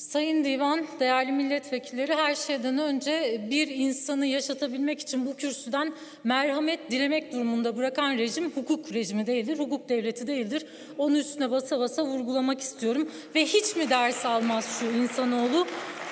Sayın Divan, değerli milletvekilleri her şeyden önce bir insanı yaşatabilmek için bu kürsüden merhamet dilemek durumunda bırakan rejim hukuk rejimi değildir, hukuk devleti değildir. Onun üstüne basa basa vurgulamak istiyorum. Ve hiç mi ders almaz şu insanoğlu?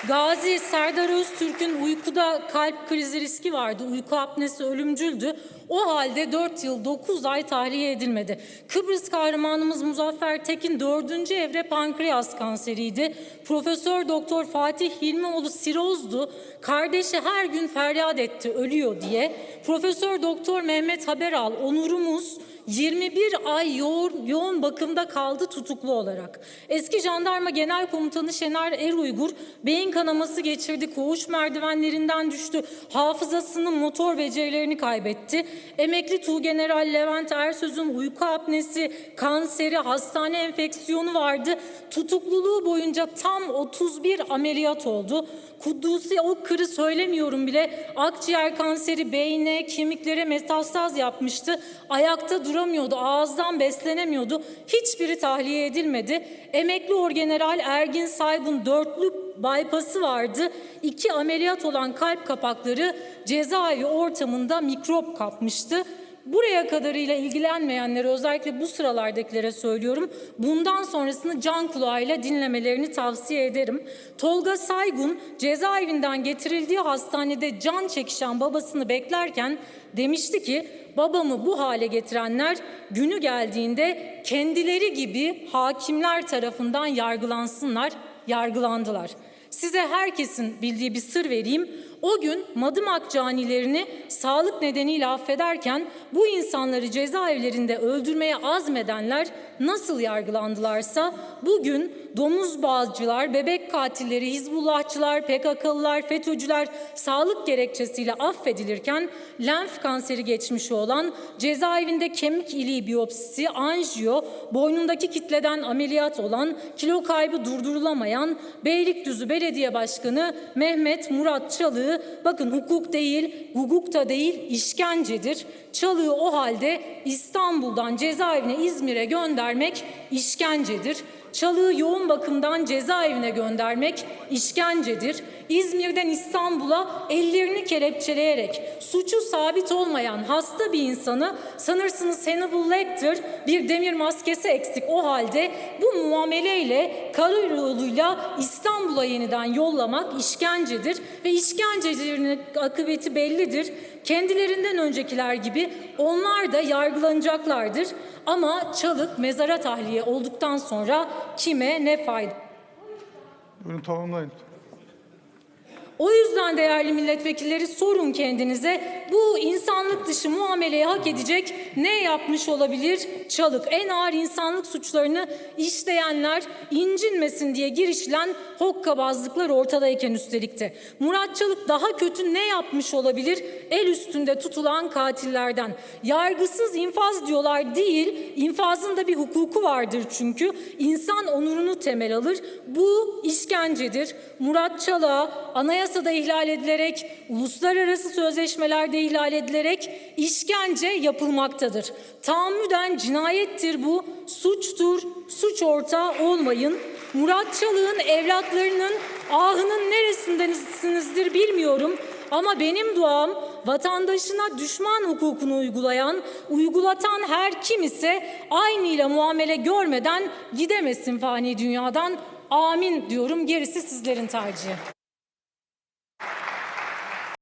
Gazi Serdar Öztürk'ün uykuda kalp krizi riski vardı. Uyku apnesi ölümcüldü. O halde 4 yıl 9 ay tahliye edilmedi. Kıbrıs kahramanımız Muzaffer Tekin 4. evre pankreas kanseriydi. Profesör Doktor Fatih Hilmioğlu sirozdu. Kardeşi her gün feryat etti ölüyor diye. Profesör Doktor Mehmet Haberal onurumuz 21 ay yoğun, yoğun bakımda kaldı tutuklu olarak. Eski jandarma genel komutanı Şener Eruygur beyin kanaması geçirdi, koğuş merdivenlerinden düştü, hafızasının motor becerilerini kaybetti. Emekli Tuğgeneral Levent Ersöz'ün uyku apnesi, kanseri, hastane enfeksiyonu vardı. Tutukluluğu boyunca tam 31 ameliyat oldu. Kuddusi o kırı söylemiyorum bile. Akciğer kanseri beyne, kemiklere metastaz yapmıştı. Ayakta duramıyordu, ağızdan beslenemiyordu. Hiçbiri tahliye edilmedi. Emekli Orgeneral Ergin Saygun dörtlü bypassı vardı. İki ameliyat olan kalp kapakları cezaevi ortamında mikrop kapmıştı. Buraya kadarıyla ilgilenmeyenlere özellikle bu sıralardakilere söylüyorum. Bundan sonrasını can kulağıyla dinlemelerini tavsiye ederim. Tolga Saygun cezaevinden getirildiği hastanede can çekişen babasını beklerken demişti ki babamı bu hale getirenler günü geldiğinde kendileri gibi hakimler tarafından yargılansınlar, yargılandılar. Size herkesin bildiği bir sır vereyim. O gün Madımak canilerini sağlık nedeniyle affederken bu insanları cezaevlerinde öldürmeye azmedenler nasıl yargılandılarsa bugün domuz bağcılar, bebek katilleri, Hizbullahçılar, PKK'lılar, FETÖ'cüler sağlık gerekçesiyle affedilirken lenf kanseri geçmişi olan cezaevinde kemik iliği biyopsisi, anjiyo, boynundaki kitleden ameliyat olan, kilo kaybı durdurulamayan Beylikdüzü Belediye Başkanı Mehmet Murat Çalık'ı bakın hukuk değil, hukuk da değil işkencedir. Çalığı o halde İstanbul'dan cezaevine İzmir'e göndermek işkencedir. Çalığı yoğun bakımdan cezaevine göndermek işkencedir. İzmir'den İstanbul'a ellerini kelepçeleyerek suçu sabit olmayan hasta bir insanı sanırsınız Hannibal Lecter bir demir maskesi eksik o halde bu muameleyle karayoluyla İstanbul'a yeniden yollamak işkencedir ve işkencelerin akıbeti bellidir. Kendilerinden öncekiler gibi onlar da yargılanacaklardır. Ama Çalık mezara tahliye olduktan sonra kime ne fayda? Buyurun tamamlayın. O yüzden değerli milletvekilleri sorun kendinize bu insanlık dışı muameleyi hak edecek ne yapmış olabilir Çalık? En ağır insanlık suçlarını işleyenler incinmesin diye girişilen hokkabazlıklar ortadayken üstelik de. Murat Çalık daha kötü ne yapmış olabilir? El üstünde tutulan katillerden. Yargısız infaz diyorlar değil, infazın da bir hukuku vardır çünkü. İnsan onurunu temel alır. Bu işkencedir. Murat Çalık'a anayasada ihlal edilerek, uluslararası sözleşmelerde ihlal edilerek işkence yapılmaktadır. Tahammüden cinayettir bu, suçtur, suç ortağı olmayın. Murat Çalık'ın evlatlarının ahının neresindenizdir bilmiyorum. Ama benim duam vatandaşına düşman hukukunu uygulayan, uygulatan her kim ise aynıyla muamele görmeden gidemesin fani dünyadan. Amin diyorum gerisi sizlerin tercihi.